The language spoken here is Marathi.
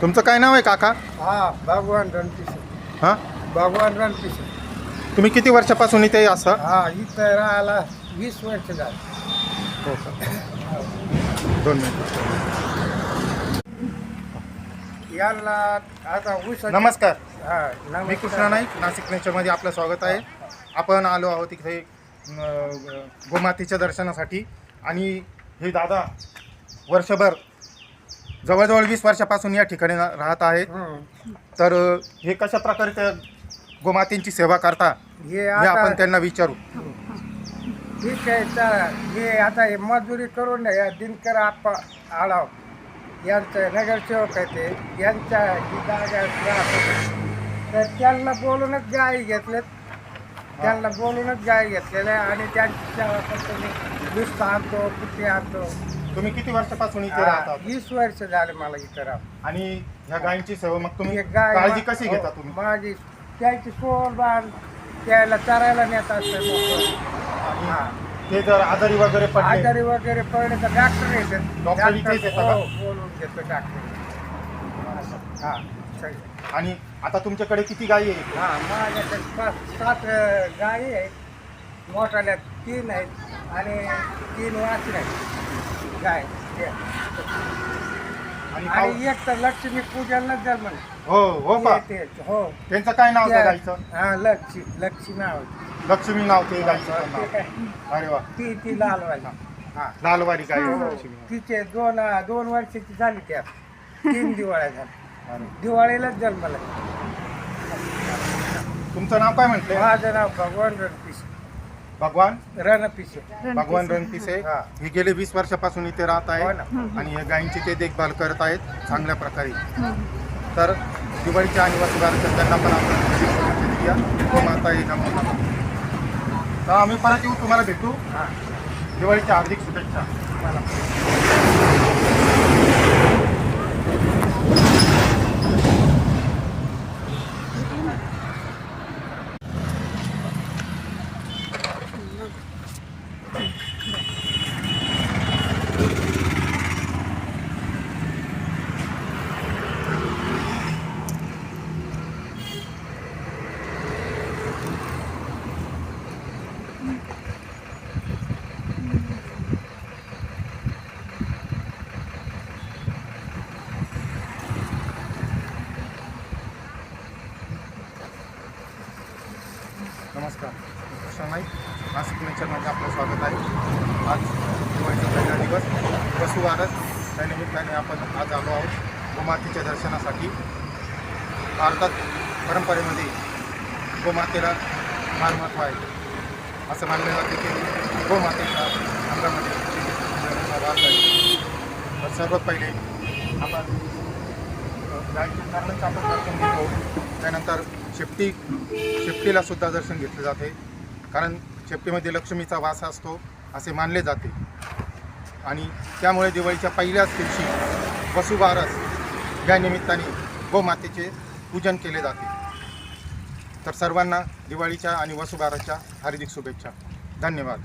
तुमचं काय नाव आहे काका? हा भगवान रणपिसे. हां? भगवान रणपिसे. तुम्ही किती वर्षापासून इथे असता हा इथं राहायला वीस वर्ष झाली. हो का? दोन मिनिट. याला आता ऊस नमस्कार. हा मी. कृष्णा नाईक नाशिक नेचरमध्ये आपलं स्वागत आहे. आपण आलो आहोत इथे अं, गोमातेच्या दर्शनासाठी. आणि हे दादा वर्षभर जवळजवळ वीस वर्षापासून या ठिकाणी ना- राहत आहेत हं. तर अं, हे कशा प्रकारे त्या गोमातेची सेवा करता हे हे आता आपण त्यांना विचारू. ठीक आहे तर हे आता हे मजुरी करून या दिनकर आप्पा आळाव यांचं नगरसेवक आहे ते. यांच्या जी जागा राहत होते. तर त्यांना बोलूनच गाय घेतलेत. त्यांना बोलूनच गाय घेतलेल्या आहे आणि त्यांची सेवा करतो मी. नुसतं आणतो कुठे आणतो. तुम्ही किती वर्षापासून इथे हा, राहता वीस वर्ष झाले मला इथं राहून आणि ह्या गायींची सेवा मग तुम्ही हे गाय काळजी कशी हो, घेता तुम्ही माझी त्याची सोड बांध त्याला चरायला नेत असते मोकळं. हा. ते जर आजारी वगैरे पडले आजारी वगैरे पडले तर डॉक्टर येतात डॉक्टर इथेच येतात का? हो, बोलून घेतो डॉक्टर हा सही. आणि आता तुमच्याकडे किती गायी आहे हा माझ्याकडे पाच सात अं, गायी आहेत मोठाल्या तीन आहेत आणि तीन वासरे आहेत गाय. आणि एक तर लक्ष्मी पूजनच जन्म हो हो का हो. त्यांचं काय नाव त्या गायचं हा लक्ष्मी लक्ष्मी नाव. लक्ष्मी नाव ते गायचं नाव. काय? अरे वा. ती ती लालवाली. हा लालवारी गाय हो. लक्ष्मी तिचे दोन दोन वर्षाची झाली त्या तीन दिवाळ्या झाल्या. दिवाळीलाच जन्मला तुमचं नाव काय म्हटलंय माझं नाव भगवान रणपिसे. भगवान? रणपिसे. भगवान रणपिसे. हा. हे गेले वीस वर्षापासून इथे राहत हो आहे ना आणि या गायींची ते देखभाल करत आहेत चांगल्या प्रकारे. तर दिवाळीच्या आणि वसुबारच्या त्यांना पण आपण ही नमो तर आम्ही परत येऊ तुम्हाला भेटू. हा. दिवाळीच्या हार्दिक शुभेच्छा. नमस्कार. मी कृष्णा नाईक नाशिक नेचरमध्ये आपलं स्वागत आहे. आज दिवाळीचा पहिला दिवस. वसुवारस त्या निमित्ताने आपण आज आलो आहोत. गोमातेच्या दर्शनासाठी. भारतात परंपरेमध्ये गोमातेला फार महत्त्व आहे. असं मानलं जाते की गोमातेच्या अंगामध्ये देवाचा वास आहे. तर सर्वात पहिले आपण गायत्री कारणच आपण दर्शन घेतो. त्यानंतर शेपटी शेपटीला सुद्धा दर्शन घेतले जाते. कारण शेपटीमध्ये लक्ष्मीचा वास असतो असे मानले जाते. आणि त्यामुळे दिवाळीच्या पहिल्याच दिवशी वसुबारस या निमित्ताने गोमातेचे पूजन केले जाते. तर सर्वांना दिवाळीच्या आणि वसुबारसच्या हार्दिक शुभेच्छा. धन्यवाद.